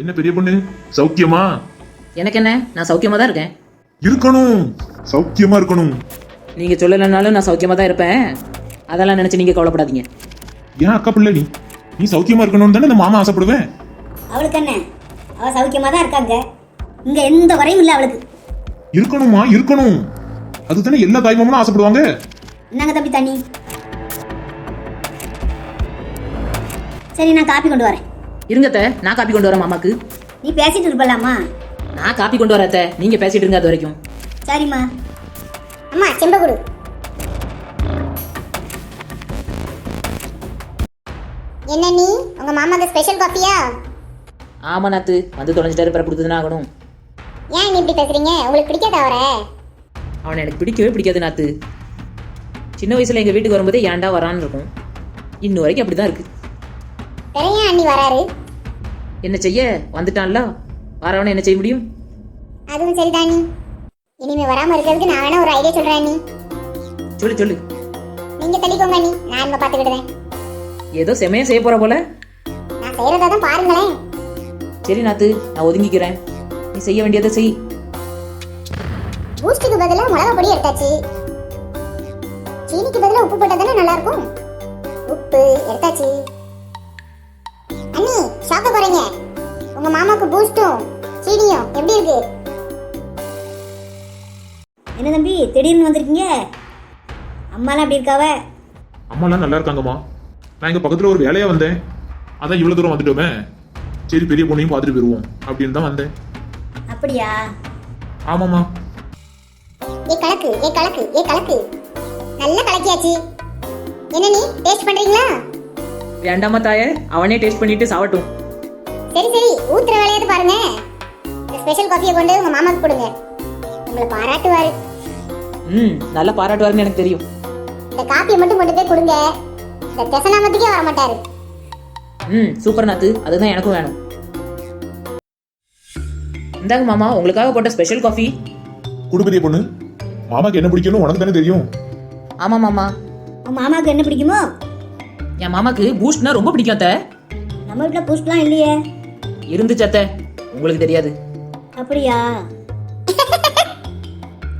என்ன பெரிய பொண்ணு? சௌக்கியமா? எனக்கு என்ன நான் சௌக்கியமா தான் இருக்கேன். இருக்கணும். சௌக்கியமா இருக்கணும். நீங்க சொல்லலைனாலும் நான் சௌக்கியமா தான் இருப்பேன். அதெல்லாம் நினைச்சு நீங்க கவலைப்படாதீங்க. ஏன் அக்கா பிள்ளை நீ? நீ சௌக்கியமா இருக்கணும்னு தானே இந்த மாமா ஆசைப்படுவேன் அவளுக்கு என்ன? அவ சௌக்கியமா தான் இருக்காங்க. இங்க எந்த வரையும் இல்லை அவளுக்கு. இருக்கணுமா? இருக்கணும். அதுதானே எல்லா தாய்மாமனும் ஆசைப்படுவாங்க. என்னங்க தம்பி தண்ணி? சரி நான் காப்பி கொண்டு வரேன். இருங்க அத்தை, நான் காப்பி கொண்டு வரேன் மாமாக்கு. நீ பேசிட்டு இருப்பலாமா? நான் காப்பி கொண்டு வரேன் அத்தை. நீங்க பேசிட்டு இருங்க அது வரைக்கும். சரிம்மா. அம்மா செம்ப கொடு. என்ன நீ? உங்க மாமாக்கு ஸ்பெஷல் காஃபியா ஆமா நாத்து. வந்து தொலைஞ்சிட்டாரு பிற கொடுத்துதானே ஆகணும். ஏன் நீ இப்படி பேசுறீங்க? உங்களுக்கு பிடிக்காத அவரை? அவனை எனக்கு பிடிக்கவே பிடிக்காது நாத்து. சின்ன வயசுல எங்க வீட்டுக்கு வரும்போதே ஏன்டா வரான்னு இருக்கும். இன்னும் வரைக்கும் அப்படிதான் இருக்கு. ஏன் அண்ணி வராரு? என்ன செய்ய? வந்துட்டான்ல? வரவன என்ன செய்ய முடியும்? அதுவும் சரிதான். நீ இனிமே வராம இருக்கிறதுக்கு நான் வேணா ஒரு ஐடியா சொல்றேன் அண்ணி. சொல்லு சொல்லு. நீங்க தள்ளிக்கோங்க அண்ணி. நான் இனிமே பாத்துக்கிடுவேன் ஏதோ செமையா செய்ய போற போல. நான் செய்யறதா தான் பாருங்களேன். சரி நாத்து நான் ஒதுங்கிக்கிறேன். நீ செய்ய வேண்டியதை செய். பூஸ்டுக்கு பதிலா மிளகா பொடி எடுத்தாச்சு. சீனிக்கு பதிலா உப்பு போட்டா தானே நல்லா இருக்கும்? உப்பு எடுத்தாச்சு. அண்ணி சாப்பிட போறீங்க. உங்க மாமாக்கு பூஸ்டும் சீனியும். எப்படி இருக்கு? என்ன தம்பி திடீர்னு வந்திருக்கீங்க? அம்மாலாம் எப்படி இருக்காவ? அம்மாலாம் நல்லா இருக்காங்கம்மா. நான் இங்க பக்கத்துல ஒரு வேலையா வந்தேன். அதான் இவ்வளவு தூரம் வந்துட்டோமே. சரி பெரிய பொண்ணையும் பார்த்துட்டு போயிருவோம். அப்படின்னு தான் வந்தேன். அப்படியா? ஆமாம்மா. ஏ கலக்கு ஏ கலக்கு ஏ கலக்கு. நல்லா கலக்கியாச்சு. என்ன நீ டேஸ்ட் பண்றீங்களா? வேண்டாமா தாயே அவனே டேஸ்ட் பண்ணிட்டு சாவட்டும். சரி சரி ஊத்துற வேலையாவது பாருங்க. இந்த ஸ்பெஷல் காஃபியை கொண்டு உங்க மாமாக்கு கொடுங்க. உங்களை பாராட்டுவாரு. ம் நல்லா பாராட்டுவாருன்னு எனக்கு தெரியும். இந்த காப்பியை மட்டும் கொண்டு போய் கொடுங்க. இந்த தெசனாமத்துக்கே வர மாட்டாரு ம் சூப்பர் நாத்து. அதுதான் எனக்கும் வேணும். இந்தாங்க மாமா உங்களுக்காக போட்ட ஸ்பெஷல் காஃபி குடு பெரிய பொண்ணு. மாமாக்கு என்ன பிடிக்கும்னு உனக்கு தானே தெரியும். ஆமா மாமா. உன் மாமாவுக்கு என்ன பிடிக்குமோ என் மாமாக்கு பூஸ்ட்னா ரொம்ப பிடிக்கும் அத்தை. நம்ம வீட்டில் பூஸ்ட்லாம் இல்லையே. இருந்துச்சு அத்தை. உங்களுக்கு தெரியாது. அப்படியா?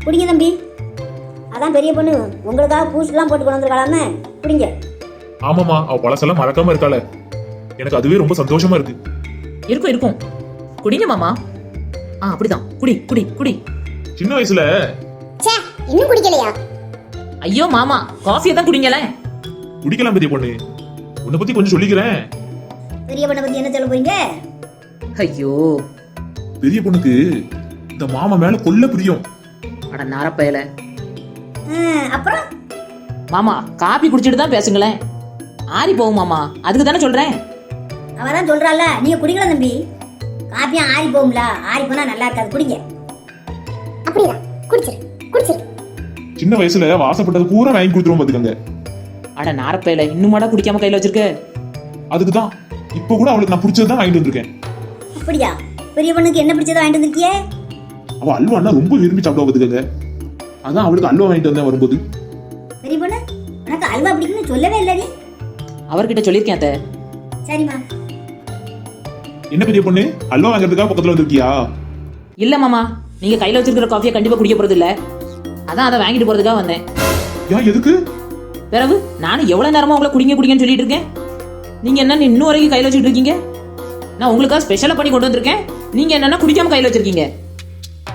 குடிங்க தம்பி. அதான் பெரிய பொண்ணு. உங்களுக்காக பூஸ்ட்லாம் போட்டு கொண்டு வந்துருக்கலாமே குடிங்க. ஆமாம்மா அவ பழசெல்லாம் மறக்காம இருக்காள. எனக்கு அதுவே ரொம்ப சந்தோஷமா இருக்கு. இருக்கும் இருக்கும். குடிங்க மாமா. ஆ அப்படிதான். குடி குடி குடி. சின்ன வயசுல ச்சே இன்னும் குடிக்கலையா? ஐயோ மாமா. காஃபியை தான் குடிங்களேன். குடிக்கலாம் பெரிய பொண்ணு. உன்னை பத்தி கொஞ்சம் சொல்லிக்கிறேன். பெரிய பொண்ணை பற்றி என்ன சொல்ல போறீங்க? ஐயோ. பெரிய பொண்ணுக்கு இந்த மாமா மேல கொல்ல பிரியம். அட நாரப்பயல. அப்புறம்? மாமா காபி குடிச்சிட்டு தான் பேசுங்களேன். ஆறி போகும் மாமா. அதுக்கு தானே சொல்றேன். அவ தான் சொல்றாள் நீங்க குடிக்கலாம் தம்பி. காப்பியும் ஆறி போகும்ல ஆறி போனா நல்லா இருக்காது குடிங்க. அப்படிதான் குடிச்சிரு குடிச்சிரு. சின்ன வயசுல வாசப்பட்டது பூரா வாங்கி கொடுத்துருவோம் பாத்துக்கங்க. அட நாரப்பயல இன்னுமாடா குடிக்காம கையில வச்சிருக்க. அதுக்கு தான் இப்போ கூட அவளுக்கு நான் பிடிச்சது தான் வாங்கிட்டு வந்திருக்கேன். அப்படியா? பெரிய பொண்ணுக்கு என்ன பிடிச்சதை வாங்கிட்டு வந்திருக்கியே? அவ அல்வான்னா ரொம்ப விரும்பி சாப்பிடுவா பாத்துக்கங்க. அதான் அவளுக்கு அல்வா வாங்கிட்டு வந்தேன் வரும்போது. பெரிய பொண்ணு உனக்கு அல்வா பிடிக்கும்னு சொல்லவே இல்லை நீ அவர்கிட்ட சொல்லியிருக்கேன் அத்தை. சரிம்மா. என்ன பெரிய பொண்ணு? அல்வா வாங்குறதுக்காக பக்கத்துல வந்திருக்கியா? இல்ல மாமா நீங்க கையில வச்சிருக்கிற காஃபியை கண்டிப்பா குடிக்க போறது இல்ல அதான் அதை வாங்கிட்டு போறதுக்காக வந்தேன். ஏன் எதுக்கு? பிறகு நானும் எவ்வளவு நேரமா உங்களை குடிங்க குடிங்கன்னு சொல்லிட்டு இருக்கேன்? நீங்க என்ன இன்னும் வரைக்கும் கையில வச்சுட்டு இருக்கீங்க? நான் உங்களுக்காக ஸ்பெஷலா பண்ணி கொண்டு வந்திருக்கேன். நீங்க என்னன்னா குடிக்காம கையில வச்சிருக்கீங்க.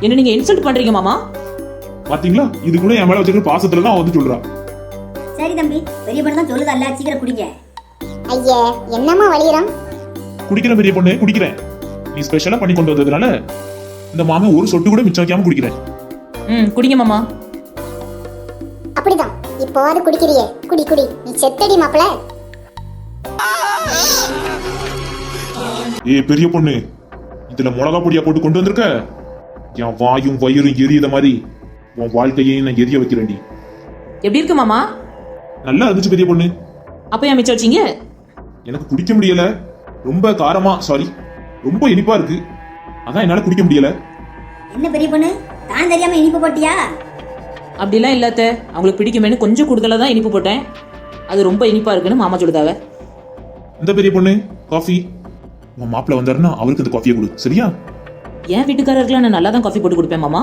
என்ன நீங்க இன்சல்ட் பண்றீங்க மாமா? பாத்தீங்களா? இது கூட என் மேல வச்சிருக்கிற பாசத்துல தான் வந்து சொல்றா. சரி தம்பி பெரிய பொண்ணு தான் சொல்லுதல்ல சீக்கிரம் குடிங்க. ஐயே என்னம்மா வலியுறோம்? குடிக்கிறேன் பெரிய பொண்ணு குடிக்கிறேன். நீ ஸ்பெஷலா பண்ணி கொண்டு வந்ததுனால இந்த மாமன் ஒரு சொட்டு கூட மிச்சம் வைக்காம குடிக்கிறேன். ம் குடிங்க மாமா. அப்படிதான். இப்போவாது குடிக்கிறியே. குடி குடி. நீ செத்தடி மாப்பிள. ஏய் பெரிய பொண்ணு இதுல மிளகா பொடியா போட்டு கொண்டு வந்திருக்க? என் வாயும் வயிறும் எரியுத மாதிரி உன் வாழ்க்கையையும் நான் எரிய வைக்கிறேன்டி. எப்படி இருக்கு மாமா? நல்லா இருந்துச்சு பெரிய பொண்ணு. அப்ப ஏன் மிச்சம் வச்சீங்க? எனக்கு குடிக்க முடியல. ரொம்ப காரமா சாரி ரொம்ப இனிப்பா இருக்கு. அதான் என்னால குடிக்க முடியல. என்ன பெரிய பொண்ணு? தான் தெரியாம இனிப்பு போட்டியா? அப்படிலாம் இல்லாத அவங்களுக்கு பிடிக்குமேனு கொஞ்சம் கூடுதலாக தான் இனிப்பு போட்டேன். அது ரொம்ப இனிப்பா இருக்குன்னு மாமா சொல்லுதாவ. இந்த பெரிய பொண்ணு காஃபி. உன் மாப்பிள்ள வந்தாருன்னா அவருக்கு இந்த காஃபியை கொடு சரியா? என் வீட்டுக்காரருக்குலாம் நான் நல்லா தான் காஃபி போட்டு கொடுப்பேன் மாமா.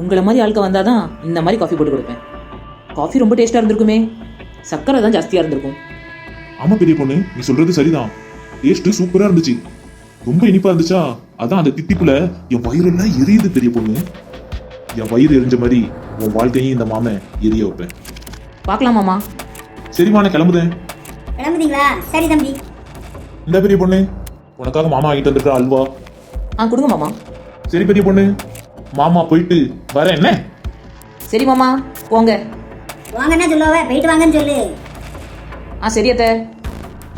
உங்களை மாதிரி ஆட்கள் வந்தால் தான் இந்த மாதிரி காஃபி போட்டு கொடுப்பேன். காஃபி ரொம்ப டேஸ்ட்டாக இருந்திருக்குமே. சர்க்கரை தான் ஜாஸ்தியாக இருந்திருக்கும். ஆமா பெரிய பொண்ணு நீ சொல்றது சரிதான். டேஸ்ட் சூப்பரா இருந்துச்சு. ரொம்ப இனிப்பா இருந்துச்சா? அதான் அந்த தித்திப்புல என் வயிறெல்லாம் எரியுது பெரிய பொண்ணு. என் வயிறு எரிஞ்ச மாதிரி உன் வாழ்க்கையும் இந்த மாமன் எரிய வைப்பேன். பார்க்கலாம் மாமா. சரிம்மா நான் கிளம்புதேன் கிளம்புதீங்களா? சரி தம்பி. இந்த பெரிய பொண்ணு. உனக்காக மாமா ஆகிட்டு வந்திருக்க அல்வா. ஆ கொடுங்க மாமா. சரி பெரிய பொண்ணு. மாமா போயிட்டு வரேன் என்ன? சரி மாமா. போங்க. வாங்கன்னா சொல்லுவ போயிட்டு வாங்கன்னு சொல்லு. ஆ சரி அத்தை.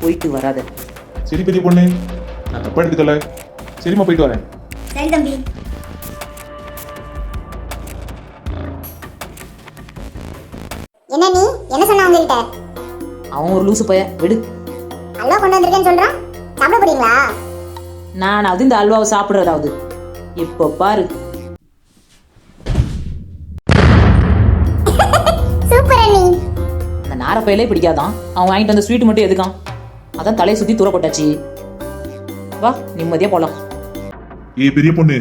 போயிட்டு வராத. சரி பெரிய பொண்ணு. நான் தப்பா எடுத்துக்கல. சரிம்மா போயிட்டு வரேன். சரி தம்பி. சொன்ன உங்ககிட்ட? அவன் ஒரு லூசு பைய விடு. அல்வா கொண்டு வந்திருக்கேன்னு சொல்றான் சாப்பிட போறீங்களா? நானாவது இந்த அல்வாவை சாப்பிட்றதாவது. இப்போ பாரு. சூப்பர் அண்ணி. அந்த நாரப்பையிலே பிடிக்காதான். அவன் வாங்கிட்டு வந்த ஸ்வீட் மட்டும் எதுக்கான் அதான் தலையை சுற்றி தூர போட்டாச்சு. வா நிம்மதியாக போகலாம் ஏய் பெரிய பொண்ணு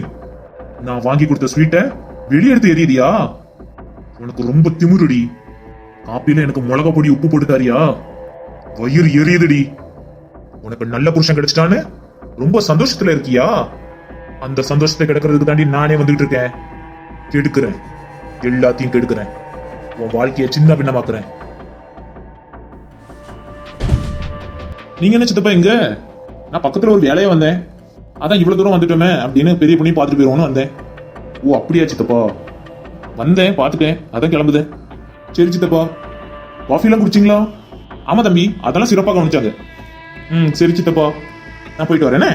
நான் வாங்கி கொடுத்த ஸ்வீட்டை வெளியே எடுத்து எரியுதியா உனக்கு ரொம்ப திமிருடி. காப்பில எனக்கு மிளகா பொடி உப்பு போட்டு தாரியா வயிறு எரியுதுடி. உனக்கு நல்ல புருஷன் கிடைச்சிட்டான்னு ரொம்ப சந்தோஷத்துல இருக்கியா? அந்த சந்தோஷத்தை கிடக்கிறதுக்கு தாண்டி நானே வந்துகிட்டு இருக்கேன். கெடுக்கிறேன். எல்லாத்தையும் கெடுக்கிறேன். உன் வாழ்க்கைய சின்ன பின்னமாக்குறேன். நீங்க என்ன சித்தப்பா இங்க? நான் பக்கத்துல ஒரு வேலையை வந்தேன். அதான் இவ்வளவு தூரம் வந்துட்டோமே அப்படின்னு பெரிய பொண்ணி பார்த்துட்டு போயிருவோம்னு வந்தேன். ஓ அப்படியா சித்தப்பா? வந்தேன் பார்த்துட்டேன். அதான் கிளம்புதேன். சரி சித்தப்பா. காஃபிலாம் குடிச்சிங்களா? ஆமா தம்பி அதெல்லாம் சிறப்பாக கவனிச்சாங்க. ம் சரி சித்தப்பா. நான் போயிட்டு வரேனே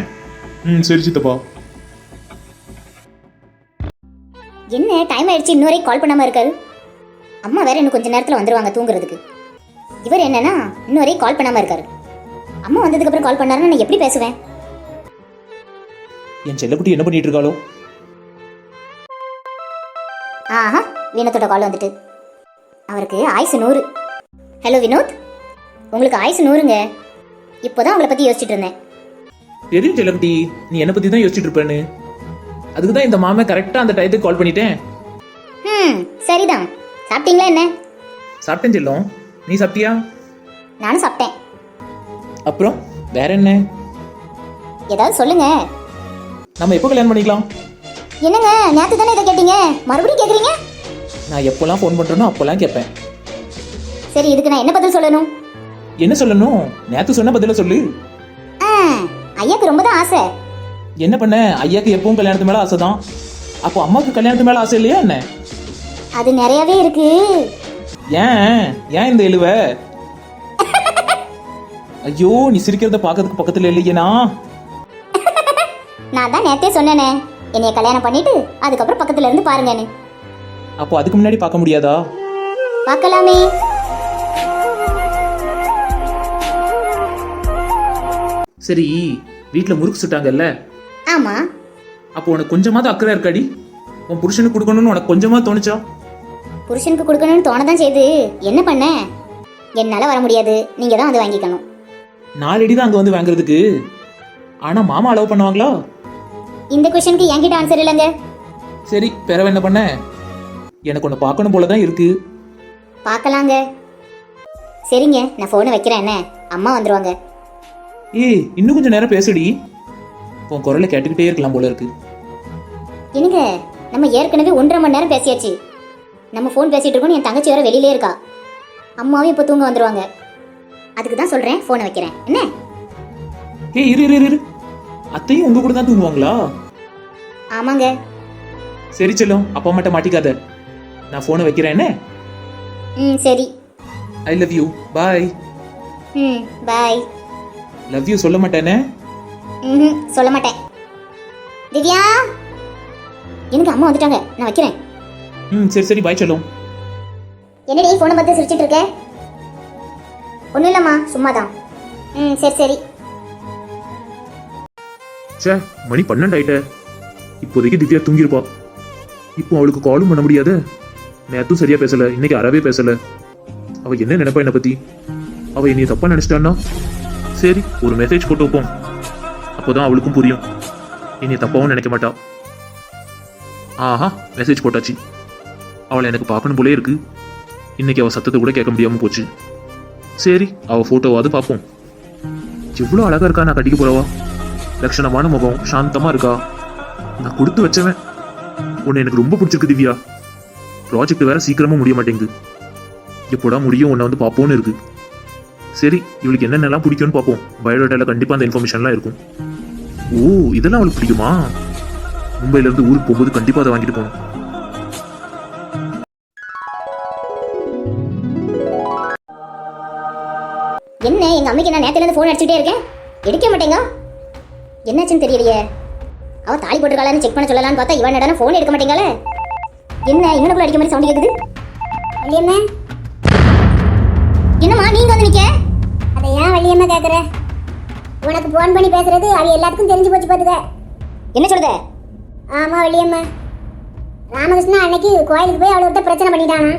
ம் சரி சித்தப்பா. என்ன டைம் ஆயிடுச்சு இன்னொரு கால் பண்ணாம இருக்காரு? அம்மா வேற இன்னும் கொஞ்ச நேரத்துல வந்துருவாங்க தூங்குறதுக்கு. இவர் என்னன்னா இன்னொரு கால் பண்ணாம இருக்காரு. அம்மா வந்ததுக்கு அப்புறம் கால் பண்ணாருன்னா நான் எப்படி பேசுவேன்? என் செல்லக்குட்டி என்ன பண்ணிட்டு இருக்காளோ? ஆஹா வினோத்தோட கால் வந்துட்டு. அவருக்கு ஆயுசு நூறு. ஹலோ வினோத்? உங்களுக்கு ஆயுசு நூறுங்க. இப்போதான் உங்களை பத்தி யோசிச்சுட்டு இருந்தேன். தெரியும் செல்லக்குட்டி நீ என்னை பற்றி தான் யோசிச்சுட்டு இருப்பேன்னு. அதுக்கு தான் இந்த மாமே கரெக்டாக அந்த டயத்துக்கு கால் பண்ணிட்டேன். ம் சரிதான். சாப்பிட்டீங்களா என்ன? சாப்பிட்டேன் செல்லம். நீ சாப்பிட்டியா? நானும் சாப்பிட்டேன். அப்புறம் வேற என்ன? ஏதாவது சொல்லுங்க. நம்ம எப்போ கல்யாணம் பண்ணிக்கலாம்? என்னங்க நேத்து தானே இதை கேட்டீங்க? மறுபடியும் கேக்குறீங்க? நான் எப்போல்லாம் ஃபோன் பண்ணுறேனோ அப்போல்லாம் கேட்பேன். சரி இதுக்கு நான் என்ன பதில் சொல்லணும்? என்ன சொல்லணும்? நேத்து சொன்ன பதில சொல்லு. ஐயாக்கு ரொம்ப தான் ஆசை. என்ன பண்ண? ஐயாக்கு எப்பவும் கல்யாணத்து மேல ஆசை தான். அப்போ அம்மாவுக்கு கல்யாணத்து மேல ஆசை இல்லையா என்ன? அது நிறையவே இருக்கு. ஏன்? ஏன் இந்த எழுவ? ஐயோ நீ சிரிக்கிறத பார்க்கறதுக்கு பக்கத்துல இல்லையேனா நான் தான் நேத்தே சொன்னேனே என்னைய கல்யாணம் பண்ணிட்டு அதுக்கப்புறம் பக்கத்துல இருந்து பாருங்கன்னு. அப்போ அதுக்கு முன்னாடி பார்க்க முடியாதா? பார்க்கலாமே. சரி வீட்ல முறுக்கு சுட்டாங்கல்ல? ஆமா. அப்போ உனக்கு கொஞ்சமாவது அக்கறை இருக்காடி. உன் புருஷனுக்கு கொடுக்கணும்னு உனக்கு கொஞ்சமா தோணுச்சா? புருஷனுக்கு கொடுக்கணும்னு தோணதான் செய்து என்ன பண்ண? என்னால வர முடியாது. நீங்க தான் வந்து வாங்கிக்கணும். நாலடி தான் அங்க வந்து வாங்குறதுக்கு. ஆனா மாமா அலோவ் பண்ணுவாங்களா? இந்த கொஸ்டினுக்கு என்கிட்ட ஆன்சர் இல்லைங்க. சரி பிறவு என்ன பண்ண? எனக்கு உன்னை பார்க்கணும் போல தான் இருக்கு. பார்க்கலாங்க. சரிங்க நான் ஃபோனை வைக்கிறேன் என்ன? அம்மா வந்துருவாங்க. ஏய் இன்னும் கொஞ்சம் நேரம் பேசுடி. உன் குரலை கேட்டுக்கிட்டே இருக்கலாம் போல இருக்கு. என்னங்க நம்ம ஏற்கனவே ஒன்றரை மணி நேரம் பேசியாச்சு. நம்ம ஃபோன் பேசிட்டு இருக்கோம் என் தங்கச்சி வேற வெளியிலே இருக்கா. அம்மாவும் இப்போ தூங்க வந்துருவாங்க. அதுக்கு தான் சொல்றேன் ஃபோனை வைக்கிறேன். என்ன? ஏய் இரு இரு இரு, இரு அத்தையும் உங்க கூட தான் தூங்குவாங்களா? ஆமாங்க. சரி செல்லம் அப்பா மட்டும் மாட்டிக்காத. நான் ஃபோனை வைக்கிறேன் என்ன? ம் சரி. ஐ லவ் யூ பாய் ம் பாய் லவ் யூ சொல்ல மாட்டேனே? ம் சொல்ல மாட்டேன். திவ்யா? எனக்கு அம்மா வந்துட்டாங்க. நான் வைக்கிறேன். ம் சரி சரி பாய் செல்லம். என்னடி ஃபோனை பார்த்து சிரிச்சிட்டு இருக்க? ஒன்றும் இல்லைம்மா சும்மா தான் ம் சரி சரி. சே மணி பன்னெண்டு ஆயிட்ட இப்போதைக்கு திவ்யா தூங்கியிருப்பா. இப்போ அவளுக்கு காலும் பண்ண முடியாது. நேற்றும் சரியா பேசல இன்னைக்கு அறவே பேசல. அவ என்ன நினைப்பா என்னை பத்தி? அவ என்னைய தப்பா நினைச்சிட்டான்னா? சரி ஒரு மெசேஜ் போட்டு வைப்போம். அப்போதான் அவளுக்கும் புரியும். இனி தப்பாவும் நினைக்க மாட்டா. ஆஹா மெசேஜ் போட்டாச்சு. அவளை எனக்கு பார்க்கணும் போலே இருக்கு. இன்னைக்கு அவள் சத்தத்தை கூட கேட்க முடியாமல் போச்சு. சரி அவள் ஃபோட்டோவாவது பார்ப்போம். எவ்வளோ அழகா இருக்கா நான் கட்டிக்க போகிறவா லட்சணமான முகம் சாந்தமா இருக்கா? நான் கொடுத்து வச்சவன். உன்னை எனக்கு ரொம்ப பிடிச்சிருக்கு திவ்யா. ப்ராஜெக்ட் வேற சீக்கிரமாக முடிய மாட்டேங்குது. எப்போடா முடியும் உன்னை வந்து பார்ப்போன்னு இருக்கு. சரி இவளுக்கு என்னென்னலாம் பிடிக்கும்னு பார்ப்போம். பயோடேட்டாவில் கண்டிப்பா அந்த இன்ஃபர்மேஷன்லாம் இருக்கும். ஓ இதெல்லாம் அவளுக்கு பிடிக்குமா? மும்பைல இருந்து ஊருக்கு போகும்போது கண்டிப்பா அதை வாங்கிட்டு போகணும். என்ன எங்க அம்மைக்கு நான் நேத்துல இருந்து ஃபோன் அடிச்சுட்டே இருக்கேன்? எடுக்க மாட்டேங்க. என்னாச்சுன்னு தெரியலையே. அவ தாலி போட்டுருக்காளான்னு செக் பண்ண சொல்லலாம்னு பார்த்தா இவன் நடன ஃபோன் எடுக்க மாட்டேங்களே. என்ன இவனுக்குள்ள அடிக்க மாதிரி சவுண்ட் கேக்குது? வள்ளியம்மா என்னம்மா நீங்க வந்து நிக்க? அதை ஏன் வள்ளியம்மா கேட்குற உனக்கு ஃபோன் பண்ணி பேசுறது அது எல்லாத்துக்கும் தெரிஞ்சு போச்சு பார்த்துக்க என்ன சொல்லுத? ஆமா வள்ளியம்மா ராமகிருஷ்ணா அன்னைக்கு கோயிலுக்கு போய் அவளோட பிரச்சனை பண்ணிட்டானா.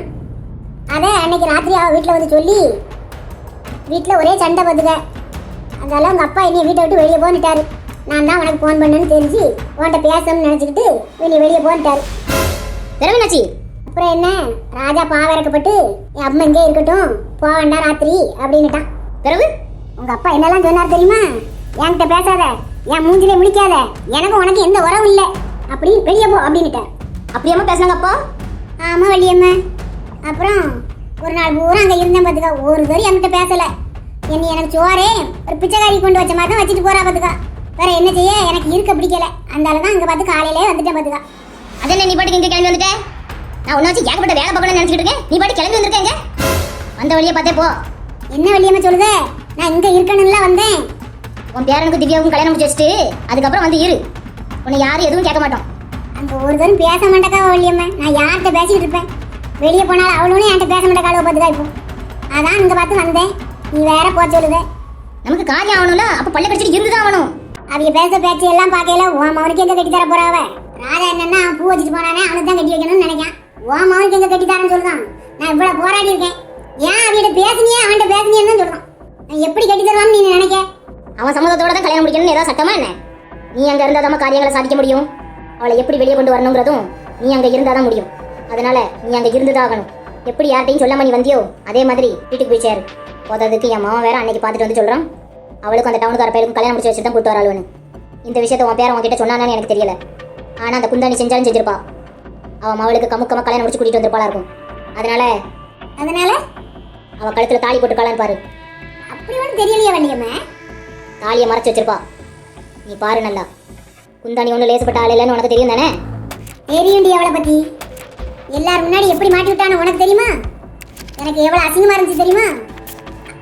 அதை அன்னைக்கு ராத்திரி அவள் வீட்டில் வந்து சொல்லி வீட்டில் ஒரே சண்டை பார்த்துக்க அதெல்லாம் உங்கள் அப்பா என்னைய வீட்டை விட்டு வெளியே போன்னுட்டாரு நான் தான் உனக்கு ஃபோன் பண்ணேன்னு தெரிஞ்சு உன்கிட்ட பேசணும்னு நினச்சிக்கிட்டு வெளியே வெளியே போன்ட்டாரு திறமைனாச்சி அப்புறம் என்ன? ராஜா பாவறக்கப்பட்டு என் அம்மா இங்கே இருக்கட்டும் போக வேண்டாம் ராத்திரி அப்படின்னுட்டான். பிறகு உங்க அப்பா என்னெல்லாம் சொன்னார் தெரியுமா? என்கிட்ட பேசாத என் மூஞ்சிலே முடிக்காத எனக்கு உனக்கு எந்த உறவும் இல்லை அப்படி வெளியே போ அப்படின்னுட்டார். அப்படியம்மா பேசுனாங்க அப்போ? ஆமா வள்ளியம்மா. அப்புறம் ஒரு நாள் பூரா அங்கே இருந்தேன் பார்த்துக்கா ஒரு தடவை என்கிட்ட பேசலை. என்னை எனக்கு சோறே ஒரு பிச்சைக்காரி கொண்டு வச்ச மாதிரி தான் வச்சுட்டு போகிறா பார்த்துக்கா வேற என்ன செய்ய எனக்கு இருக்க பிடிக்கல. அந்த தான் அங்கே பார்த்து காலையிலே வந்துட்டேன் பார்த்துக்கா அது என்ன நீ பாட்டுக்கு இங்க கிளம்பி வந்துட்ட? நான் உன்ன வச்சு ஏகப்பட்ட வேலை பார்க்கணும்னு நினைச்சிட்டு இருக்கேன். நீ பாட்டு கிளம்பி வந்திருக்கேங்க வந்த வழியை பார்த்தே போ. என்ன வள்ளியம்மா சொல்லுதே? நான் இங்க இருக்கணும்ல வந்தேன். உன் பேரனுக்கு திவ்யாவுக்கும் கல்யாணம் முடிச்சு வச்சுட்டு அதுக்கப்புறம் வந்து இரு. உன்னை யாரும் எதுவும் கேட்க மாட்டோம். அங்க ஒரு தரம் பேச மாட்டேக்கா வள்ளியம்மா நான் யார்கிட்ட பேசிட்டு இருப்பேன்? வெளியே போனாலும் அவளும் என்கிட்ட பேச மாட்டேக்காளோ பாத்துக்கா இப்போ. அதான் இங்க பார்த்து வந்தேன். நீ வேற போ சொல்லுதே. நமக்கு காரியம் ஆகணும்ல அப்ப பல்ல கடிச்சிட்டு இருந்துதான் ஆகணும். அவங்க பேச பேச்சு எல்லாம் பார்க்கல உன் மவனுக்கு எங்க கட்டி தர போறாவ ராஜா என்னன்னா பூ வச்சுட்டு போனானே அவனுக்கு தான் கட்டி வைக்கணும்னு நினைக்கான் ஓ மகனுக்கு எங்க கட்டி தரேன்னு சொல்லுதான். நான் இவ்வளவு போராடி இருக்கேன். ஏன் அவன்கிட்ட பேசுனியே அவன்கிட்ட பேசுனியன்னு தான் சொல்றான். நான் எப்படி கட்டி தருவான்னு நீ நினைக்க? அவன் சம்மதத்தோட தான் கல்யாணம் முடிக்கணும்னு ஏதாவது சட்டமா என்ன? நீ அங்க இருந்தா தான் காரியங்களை சாதிக்க முடியும். அவளை எப்படி வெளியே கொண்டு வரணுங்கிறதும் நீ அங்க இருந்தா தான் முடியும். அதனால நீ அங்க இருந்துதான் ஆகணும். எப்படி யார்ட்டையும் சொல்லாம நீ வந்தியோ அதே மாதிரி வீட்டுக்கு போய் சேரு. போததுக்கு என் மாவன் வேற அன்னைக்கு பார்த்துட்டு வந்து சொல்றான். அவளுக்கு அந்த டவுன்கார பேருக்கு கல்யாணம் முடிச்சு வச்சு தான் கூட்டு வராளுன்னு இந்த விஷயத்த உன் பேர் உன்கிட்ட சொன்னானு எனக்கு தெரியல. ஆனா அந்த குந்தாணி செஞ்சாலும் செஞ்சிருப்பா. அவன் அவளுக்கு கமுக்கமா கல்யாணம் முடிச்சு கூட்டிட்டு வந்திருப்பாளா இருக்கும். அதனால அதனால? அவ கழுத்துல தாலி போட்டுக்காளான்னு பாரு. அப்படி ஒன்றும் தெரியலையே வள்ளியம்மா. தாலியை மறைச்சு வச்சிருப்பா. நீ பாரு நல்லா. குந்தாணி ஒன்றும் லேசப்பட்ட ஆள் இல்லைன்னு உனக்கு தெரியும் தானே? தெரியும்டி அவளை பத்தி. எல்லாரும் முன்னாடி எப்படி மாட்டி விட்டானு உனக்கு தெரியுமா? எனக்கு எவ்வளவு அசிங்கமா இருந்துச்சு தெரியுமா?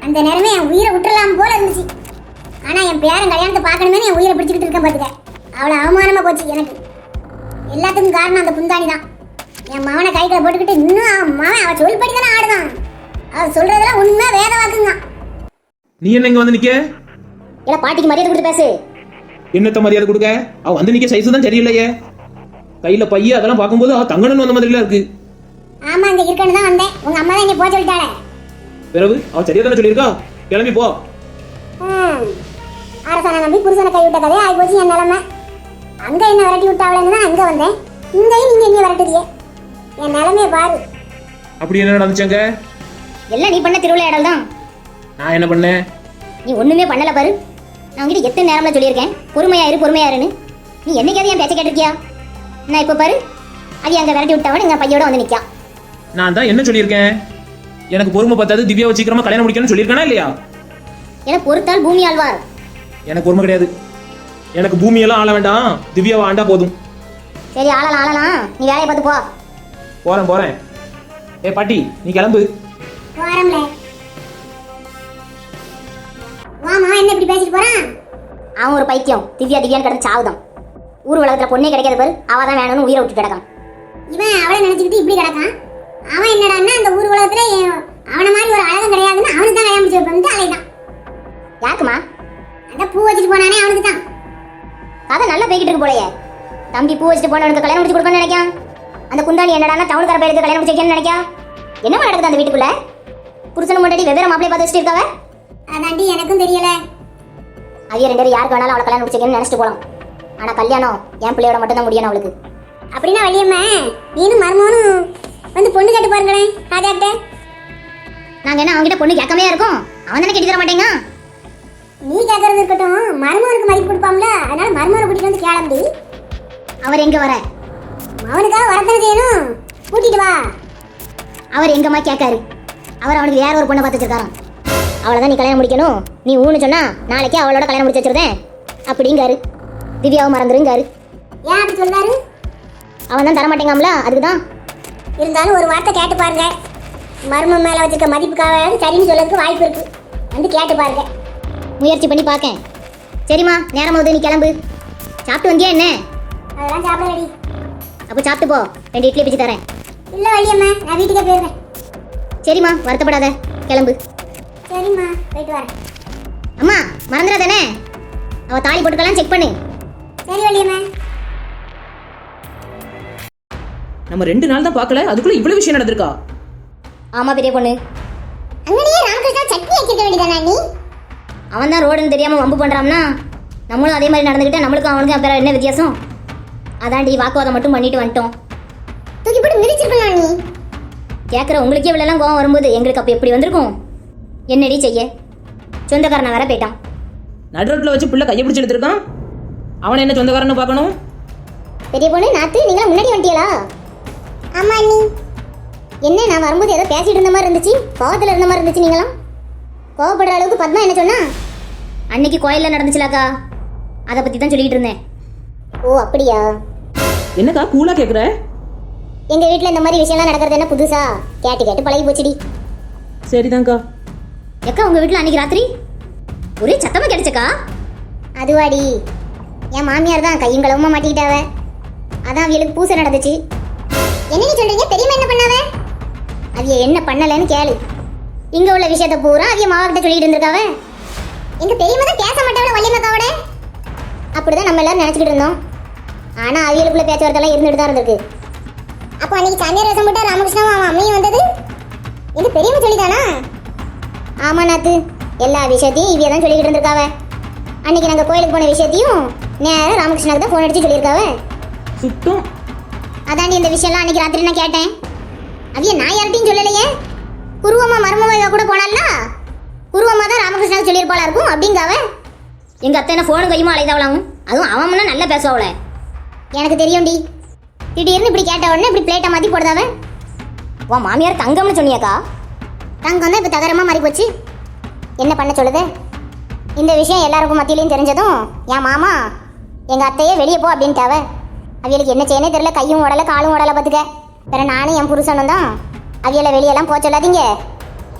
அந்த நேரமே என் உயிரை விட்டுறலாம் போல இருந்துச்சு. ஆனா என் பேரன் கல்யாணத்தை பார்க்கணுமே என் உயிரை பிடிச்சிக்கிட்டு இருக்கேன் பாத்துக்க. அவ்வளவு அவமானமா போச்சு எனக்கு. எல்லாத்துக்கும் காரணம் அந்த குந்தாணி தான் என் மவனை கைகளை போட்டுக்கிட்டு இன்னும் அவன் மவன் அவ சொல்படி தானே ஆடுதான். அவ சொல்றதெல்லாம் உண்மை வேத வாக்குங்க. நீ என்ன இங்க வந்து நிக்க? இல்ல பாட்டிக்கு மரியாதை கொடுத்து பேசு. என்னத்த மரியாதை கொடுக்க? அவ வந்து நிக்க சைஸ் தான் சரியில்லையே. கையில பைய அதெல்லாம் பார்க்கும்போது அவ தங்கணும்னு வந்த மாதிரிலாம் இருக்கு. ஆமா அங்க இருக்கன்னு தான் வந்தேன். உங்க அம்மா தான் என்னை போக சொல்லிட்டாளே. பிறகு அவ சரியா தானே சொல்லியிருக்கா? கிளம்பி போ. அரசனை நம்பி புருஷனை கைவிட்ட கதையே ஆகி போச்சு என் நிலைமை. அங்க என்ன விரட்டி விட்டாவளேன்னு தான் அங்க வந்தேன். இங்கேயும் நீங்க என்ன விரட்டுறியே? என் நிலைமையை பாரு. அப்படி என்ன நடந்துச்சாங்க? எல்லாம் நீ பண்ண திருவிளையாடல் தான். நான் என்ன பண்ணேன்? நீ ஒண்ணுமே பண்ணல பாரு. நான் உங்ககிட்ட எத்தனை நேரம்ல சொல்லியிருக்கேன். பொறுமையா இரு பொறுமையா இருன்னு. நீ என்னைக்காவது என் பேச்ச கேட்டிருக்கியா? நான் இப்ப பாரு அது அங்க விரட்டி விட்டவன் எங்க பையோட வந்து நிக்கா. நான் தான் என்ன சொல்லியிருக்கேன்? எனக்கு பொறுமை பத்தாது திவ்யாவை சீக்கிரமா கல்யாணம் முடிக்கணும்னு சொல்லியிருக்கேனா இல்லையா? என பொறுத்தால் பூமி ஆழ்வார். எனக்கு பொறுமை கிடையாது. எனக்கு பூமியெல்லாம் ஆள வேண்டாம். திவ்யாவை ஆண்டா போதும். சரி ஆளலாம் ஆளலாம். நீ வேலையை பார்த்து போ. போறேன் போறேன். ஏ பாட்டி நீ கிளம்பு. போறோம்ல. வாமா என்ன இப்படி பேசிட்டு போறான் அவன் ஒரு பைத்தியம். திவ்யா திவ்யான்னு கிடந்து சாவுதான். ஊர் உலகத்துல பொண்ணே கிடைக்காத பாரு. அவ தான் வேணும்னு உயிரை விட்டு கிடக்கான். இவன் அவளை நினைச்சுக்கிட்டு இப்படி கிடக்கான். அவன் என்னடான்னா அந்த ஊர் உலகத்துல அவன நல்லா போய்கிட்டு இருக்கு போலயே. தம்பி பூ வச்சுட்டு போனவனுக்கு கல்யாணம் முடிச்சு கொடுக்கணும்னு நினைக்கான் அந்த குந்தாணி என்னடானா டவுனுக்கார பையனுக்கு கல்யாணம் முடிச்சு வைக்கணும்னு நினைக்கா என்ன நடக்குது அந்த வீட்டுக்குள்ள? புருஷன் முன்னாடி வெவ்வேறு மாப்பிளைய பார்த்து வச்சுட்டு இருக்காவ? அதாண்டி எனக்கும் தெரியல. அவிய ரெண்டு பேரும் யாருக்கு வேணாலும் அவளை கல்யாணம் முடிச்சுக்கன்னு நினைச்சிட்டு போலாம். ஆனா கல்யாணம் என் பிள்ளையோட மட்டும் தான் முடியணும் அவளுக்கு. அப்படின்னா வள்ளியம்மா நீனும் மருமகனும் வந்து பொண்ணு கேட்டு பாருங்களேன் ராஜாட்ட நாங்க என்ன அவன்கிட்ட பொண்ணு கேட்காமையா இருக்கோம்? அவன் தானே கட்டி தர மாட்டேங்க நீ கேட்கறது இருக்கட்டும். மருமகனுக்கு மதிப்பு கொடுப்பாம்ல. அதனால மருமகனை கூட்டிட்டு வந்து கேளம்பி அவர் எங்க வர? அவனுக்காக வரத்தானே செய்யணும். கூட்டிட்டு வா. அவர் எங்கம்மா கேட்காரு அவர் அவனுக்கு வேற ஒரு பொண்ணை பார்த்து வச்சிருக்காராம். அவளை தான் நீ கல்யாணம் முடிக்கணும். நீ ஊன்னு சொன்னா நாளைக்கே அவளோட கல்யாணம் முடிச்சு வச்சிருந்தேன் அப்படிங்காரு. திவ்யாவை மறந்துருங்காரு. ஏன் அப்படி சொல்றாரு அவன் தான் தரமாட்டேங்காம்ல? அதுக்கு தான் இருந்தாலும் ஒரு வார்த்தை கேட்டு பாருங்க. மருமம் மேல வச்சிருக்க மதிப்புக்காக சரின்னு சொல்லறதுக்கு வாய்ப்பு இருக்கு. வந்து கேட்டு பாருங்க. முயற்சி பண்ணி பார்க்கேன். சரிம்மா நேரம் போகுது நீ கிளம்பு. சாப்பிட்டு வந்தியா என்ன? அதெல்லாம் சாப்பிட ரெடி அப்போ சாப்பிட்டு போ. ரெண்டு இட்லி பிச்சு தரேன். இல்ல வள்ளியம்மா நான் வீட்டுக்கே போயிருந்தேன் சரிம்மா வருத்தப்படாத. கிளம்பு. சரிம்மா போயிட்டு வரேன். அம்மா மறந்துடாதானே? அவ தாலி போட்டுக்கலாம் செக் பண்ணு. சரி வள்ளியம்மா நம்ம ரெண்டு நாள் தான் பார்க்கல அதுக்குள்ள இவ்வளவு விஷயம் நடந்திருக்கா? ஆமா பெரிய பொண்ணு. அங்கனையே ராமகிருஷ்ணா சட்னி வைக்க வேண்டியதானா நீ அவன் தான் ரோடுன்னு தெரியாம வம்பு பண்றான்னா நம்மளும் அதே மாதிரி நடந்துக்கிட்டா நம்மளுக்கும் அவனுக்கும் அப்புறம் என்ன வித்தியாசம்? அதாண்டி வாக்குவாதம் மட்டும் பண்ணிட்டு வந்துட்டோம். தூக்கி போட்டு மிதிச்சிருக்கலாம் நீ? கேட்குற உங்களுக்கே இவ்வளோலாம் கோவம் வரும்போது எங்களுக்கு அப்போ எப்படி வந்திருக்கும்? என்னடி செய்ய? சொந்தக்காரனை வேற போயிட்டான். நடுரோட்டில் வச்சு புள்ள கையை பிடிச்சி எடுத்திருக்கான் அவனை என்ன சொந்தக்காரன்னு பார்க்கணும்? பெரிய பொண்ணு நாத்து நீங்களா முன்னாடி வந்துட்டீங்களா? ஆமா நீ என்ன நான் வரும்போது ஏதோ பேசிட்டு இருந்த மாதிரி இருந்துச்சு? கோவத்தில் இருந்த மாதிரி இருந்துச்சு நீங்களாம்? கோவப்படுற அளவுக்கு பத்மா என்ன சொன்னா? அன்னைக்கு கோயிலில் நடந்துச்சுலாக்கா. அதை பற்றி தான் சொல்லிட்டு இருந்தேன். ஓ அப்படியா? என்னக்கா கூலா கேட்குற எங்கள் வீட்டில் இந்த மாதிரி விஷயம்லாம் நடக்கிறது என்ன புதுசா? கேட்டு கேட்டு பழகி போச்சுடி. சரிதான்க்கா. எக்கா உங்கள் வீட்டில் அன்னைக்கு ராத்திரி? ஒரே சத்தமாக கிடைச்சக்கா அதுவாடி. என் மாமியார் தான் கையும் களவுமா மாட்டிக்கிட்டாவ. அதான் அவங்களுக்கு பூசை நடந்துச்சு. என்ன நீ சொல்றீங்க? பெரியம்மா என்ன பண்ணாவ? அவிய என்ன பண்ணலைன்னு கேளு. இங்க உள்ள விஷயத்த பூரா அவிய மாவட்ட சொல்லிட்டு இருந்திருக்காவ? எங்க பெரியம்மா தான் பேச மாட்டாவள வள்ளியம்மாக்காவோட? அப்படிதான் நம்ம எல்லாரும் நினைச்சுக்கிட்டு இருந்தோம். ஆனா அவியலுக்குள்ள பேச்சுவார்த்தைலாம் இருந்துட்டு தான் இருந்திருக்கு. அப்போ அன்னைக்கு சாமியார் வேஷம் போட்டா ராமகிருஷ்ணாவும் அவன் அம்மையும் வந்தது? எங்க பெரியம்மா சொல்லிதானா ஆமா நாத்து. எல்லா விஷயத்தையும் இவிய தான் சொல்லிக்கிட்டு இருந்திருக்காவ. அன்னைக்கு நாங்க கோயிலுக்கு போன விஷயத்தையும் நேரம் ராமகிருஷ்ணாக்கு தான் ஃபோன் அடிச்சு சொல்லியிருக்காவ. சுத்தம். அதாண்டி இந்த விஷயம்லாம் அன்னைக்கு ராத்திரி நான் கேட்டேன். அவிய நான் யார்கிட்டையும் சொல்லலையே. குருவம்மா மருமவ கூட போனால உருவமா தான் ராமகிருஷ்ணன் சொல்லியிருப்பாளா இருக்கும் அப்படிங்காவ? எங்க அத்தை என்ன ஃபோனு கையுமா அழைதாவளாம் அதுவும் அவன் முன்ன நல்லா பேசுவாளே எனக்கு தெரியும்டி. திடீர்னு இப்படி கேட்ட உடனே இப்படி பிளேட்டை மாற்றி போடுதாவ? உன் மாமியார் தங்கம்னு சொன்னியாக்கா? தங்கம் தான் இப்போ தகரமா மாறி போச்சு என்ன பண்ண சொல்லுது? இந்த விஷயம் எல்லாருக்கும் மத்தியிலையும் தெரிஞ்சதும் என் மாமா எங்கள் அத்தையே வெளியே போ அப்படின்ட்டாவ. அவளுக்கு என்ன செய்யனே தெரியல கையும் உடல காலும் உடல பார்த்துக்க பிற நானும் என் புருஷனும் தான் அவியலை வெளியெல்லாம் போக சொல்லாதீங்க.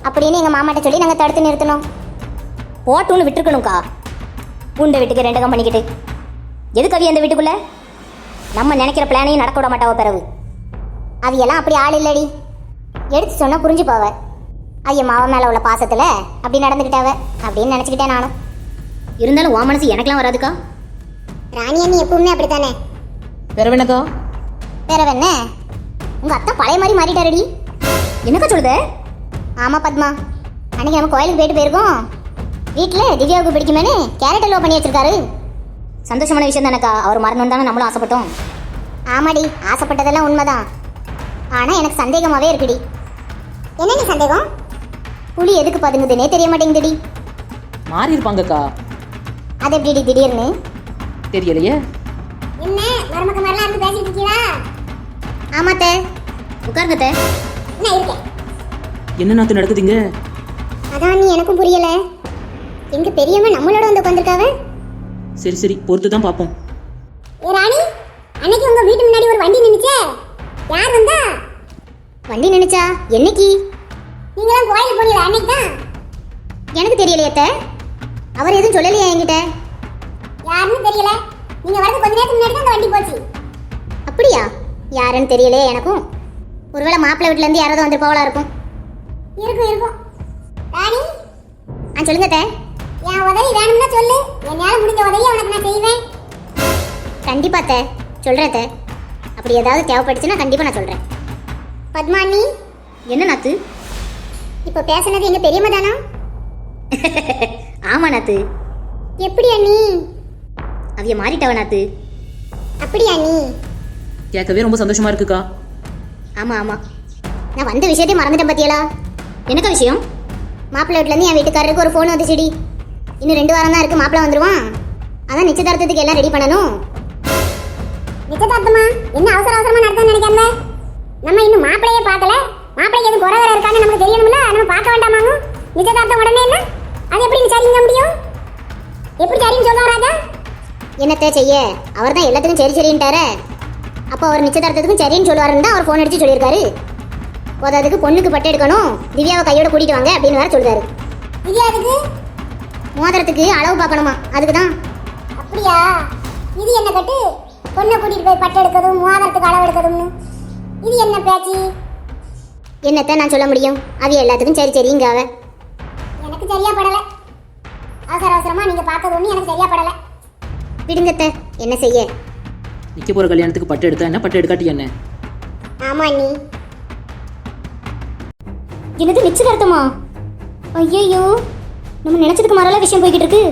அப்படின்னு எங்கள் மாமாட்ட சொல்லி நாங்கள் தடுத்து நிறுத்தினோம் போட்டுன்னு விட்டுருக்கணும்க்கா. பூண்டை வீட்டுக்கு ரெண்டு கம் பண்ணிக்கிட்டு. எதுக்கு அவிய அந்த வீட்டுக்குள்ள? நம்ம நினைக்கிற பிளானையும் நடக்க விட மாட்டாவ பிறகு அவியெல்லாம் அப்படி ஆள் இல்லடி. எடுத்து சொன்னா புரிஞ்சு போவ ஐயா மாவ மேல உள்ள பாசத்துல அப்படி நடந்துக்கிட்டாவ அப்படின்னு நினைச்சுக்கிட்டேன் நானும். இருந்தாலும் உன் மனசு எனக்கெல்லாம் வராதுக்கா? ராணி அண்ணி எப்பவுமே அப்படித்தானே? பிறவனக்கா வேற என்ன உங்க அத்தை பழைய மாதிரி மாறிட்டாரடி. என்னக்கா சொல்லுத? ஆமா பத்மா. அன்னைக்கு நம்ம கோயிலுக்கு போயிட்டு போயிருக்கோம். வீட்டில் திவ்யாவுக்கு பிடிக்குமேனு கேரட் அல்வா பண்ணி வச்சிருக்காரு. சந்தோஷமான விஷயம் தானக்கா. அவர் மறந்து தானே நம்மளும் ஆசைப்பட்டோம். ஆமாடி ஆசைப்பட்டதெல்லாம் உண்மைதான். ஆனா எனக்கு சந்தேகமாவே இருக்குடி. என்ன நீ சந்தேகம்? புலி எதுக்கு பதுங்குதுன்னே தெரிய மாட்டேங்குதுடி. மாறி இருப்பாங்கக்கா. அது எப்படிடி திடீர்னு? தெரியலையே. என்ன மருமக்க மாதிரிலாம் இருந்து பேசிட்டு இருக்கீங்களா ஆமாத்தே. உட்காருங்க என்ன இருக்கேன் என்ன நாத்து நடக்குதுங்க? அதான் நீ எனக்கும் புரியல. எங்க பெரியம்மா நம்மளோட வந்து உட்காந்துருக்காவ சரி சரி பொறுத்து தான் பார்ப்போம் ஏ ராணி அன்னைக்கு உங்க வீட்டு முன்னாடி ஒரு வண்டி நின்னுச்சே? யார் வந்தா? வண்டி நினைச்சா என்னைக்கு? நீங்களாம் கோயிலுக்கு போனீங்க அன்னைக்கு தான்? எனக்கு தெரியலையே அத்தை. அவர் எதுவும் சொல்லலையா என்கிட்ட? யாருன்னு தெரியல. நீங்க வரது கொஞ்ச நேரத்துக்கு முன்னாடி தான் அந்த வண்டி போச்சு. அப்படியா? யாருன்னு தெரியலையே எனக்கும். ஒருவேளை மாப்பிள்ளை வீட்டுல இருந்து யாராவது வந்திருப்பாவளா இருக்கும். இருக்கும் இருக்கும். ராணி? ஆ சொல்லுங்க அத்தை. என் உதவி வேணும்னா சொல்லு. என்னால முடிஞ்ச உதவியை உனக்கு நான் செய்வேன். கண்டிப்பா அத்தை. சொல்றேன் அத்தை. அப்படி ஏதாவது தேவைப்பட்டுச்சுன்னா கண்டிப்பா நான் சொல்றேன். பத்மா அண்ணி என்ன நாத்து? இப்போ பேசுனது எங்க பெரியம்மா தானா? ஆமா நாத்து. எப்படி அண்ணி? அவிய மாறிட்டவ நாத்து. அப்படியா அண்ணி? கேட்கவே ரொம்ப சந்தோஷமா இருக்குக்கா. ஆமா ஆமா. நான் வந்த விஷயத்தையும் மறந்துட்டேன் பாத்தியலா? என்னக்கா விஷயம்? மாப்பிள்ளை வீட்டுல இருந்து என் வீட்டுக்காரருக்கு ஒரு ஃபோன் வந்துச்சுடி. இன்னும் ரெண்டு வாரம் தான் இருக்கு மாப்பிள்ளை வந்துருவான். அதான் நிச்சயதார்த்தத்துக்கு எல்லாம் ரெடி பண்ணணும். நிச்சயதார்த்தமா? என்ன அவசர அவசரமா நடத்த நினைக்காம? நம்ம இன்னும் மாப்பிளையே பார்க்கல. மாப்பிளைக்கு எதுவும் குறை வேற இருக்கான்னு நமக்கு தெரியணும்ல? நம்ம பார்க்க வேண்டாமாங்க? நிச்சயதார்த்தம் உடனே என்ன? அது எப்படி சரிங்க முடியும்? எப்படி சரின்னு சொல்லுவோம் ராஜா என்னத்த செய்ய? அவர் தான் எல்லாத்துக்கும் சரி சரின்ட்டாரே. அப்போ அவர் நிச்சயதார்த்தத்துக்கும் சரின்னு சொல்லுவாருன்னு தான் அவர் ஃபோன் அடிச்சு சொல்லியிருக்காரு. போதாதுக்கு பொண்ணுக்கு பட்டு எடுக்கணும். திவ்யாவை கையோட கூட்டிட்டு வாங்க அப்படின்னு வேற சொல்றாரு. அதுக்கு மோதிரத்துக்கு அளவு பார்க்கணுமா? அதுக்கு தான் அப்படியா? இது என்ன கட்டு? பொண்ணை கூட்டிட்டு போய் பட்டு எடுக்கிறதும் மோதிரத்துக்கு அளவு எடுக்கிறதும்னு. இது என்ன பேச்சு? என்னத்த நான் சொல்ல முடியும்? அவிய எல்லாத்துக்கும் சரி சரிங்க அவ எனக்கு சரியா படல. அவசர அவசரமா நீங்க பார்த்தது ஒண்ணு எனக்கு சரியா படல. விடுங்கத்த என்ன செய்ய? நிக்க போகிற கல்யாணத்துக்கு பட்டு எடுத்தா என்ன? பட்டு எடுக்காட்டி என்ன? ஆமா நீ என்னது நிச்சயதார்த்தமா? ஐயோ நம்ம நினைச்சதுக்கு மாறால விஷயம் போய்கிட்டு இருக்கு.